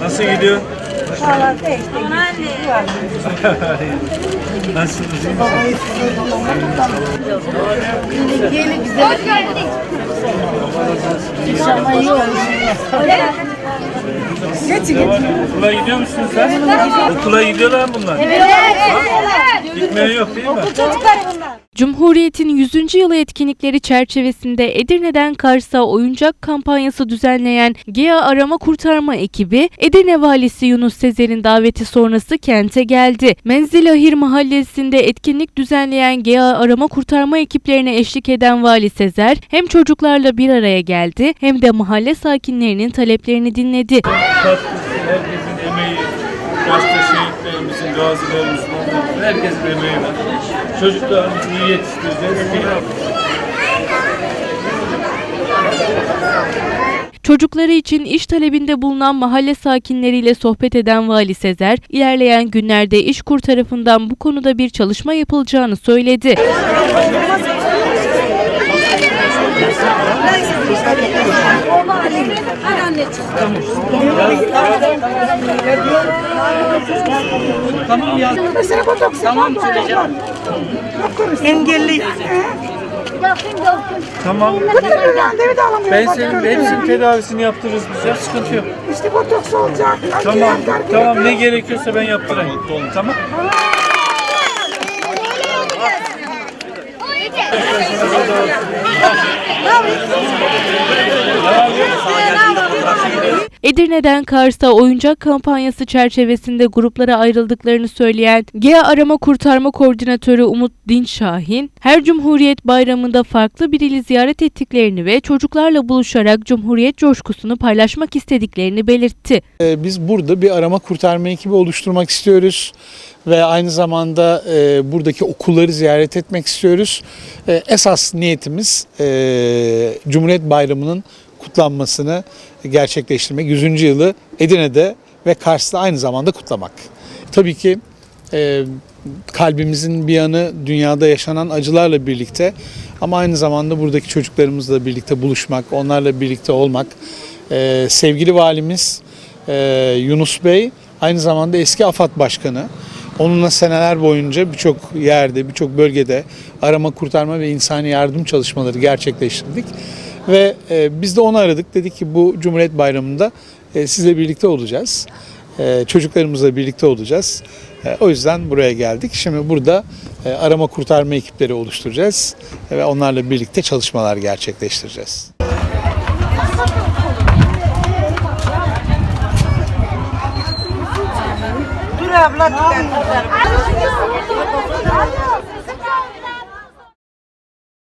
Nasıl gidiyor? Valla işte Nasılsınız? iyi misiniz? Gelin güzel. İnşallah iyi olur. Geçin geçin. Okula gidiyor musunuz sen? Okula gidiyorlar mı bunlar. Gitmeyen yok değil mi? Çocuklar bunlar. Cumhuriyet'in 100. yılı etkinlikleri çerçevesinde Edirne'den Kars'a oyuncak kampanyası düzenleyen GEA Arama Kurtarma ekibi Edirne Valisi Yunus Sezer'in daveti sonrası kente geldi. Menzilahir Mahallesi'nde etkinlik düzenleyen GEA Arama Kurtarma ekiplerine eşlik eden Vali Sezer hem çocuklarla bir araya geldi hem de mahalle sakinlerinin taleplerini dinledi. Herkesin emeği, şehitlerimizin, gazilerimizin, herkesin emeği var. Çocuklarımızı iyi yetiştireceğiz. Çocukları için iş talebinde bulunan mahalle sakinleriyle sohbet eden Vali Sezer, ilerleyen günlerde İşkur tarafından bu konuda bir çalışma yapılacağını söyledi. Hadi anneciğim. Engelli. Tamam. Randevu da alamıyorum. Ben senin hepsinin tedavisini yaptırırız biz ya. Sıkıntı yok. İşte botoks olacak. Tamam. Tamam ne gerekiyorsa ben yaptırayım. Tamam. Edirne'den Kars'a oyuncak kampanyası çerçevesinde gruplara ayrıldıklarını söyleyen GEA Arama Kurtarma Koordinatörü Umut Dinç Şahin, her Cumhuriyet Bayramı'nda farklı bir ziyaret ettiklerini ve çocuklarla buluşarak Cumhuriyet coşkusunu paylaşmak istediklerini belirtti. Ee, Biz burada bir arama kurtarma ekibi oluşturmak istiyoruz ve aynı zamanda e, buradaki okulları ziyaret etmek istiyoruz. E, esas niyetimiz e, Cumhuriyet Bayramı'nın kutlanmasını gerçekleştirmek. 100. yılı Edirne'de ve Kars'ta aynı zamanda kutlamak. Tabii ki e, kalbimizin bir yanı dünyada yaşanan acılarla birlikte ama aynı zamanda buradaki çocuklarımızla birlikte buluşmak, onlarla birlikte olmak. E, sevgili valimiz e, Yunus Bey aynı zamanda eski AFAD Başkanı. Onunla seneler boyunca birçok yerde, birçok bölgede arama, kurtarma ve insani yardım çalışmaları gerçekleştirdik. Ve e, biz de onu aradık. Dedik ki bu Cumhuriyet Bayramı'nda e, sizle birlikte olacağız. E, çocuklarımızla birlikte olacağız. E, o yüzden buraya geldik. Şimdi burada e, arama kurtarma ekipleri oluşturacağız e, ve onlarla birlikte çalışmalar gerçekleştireceğiz. Dur abla.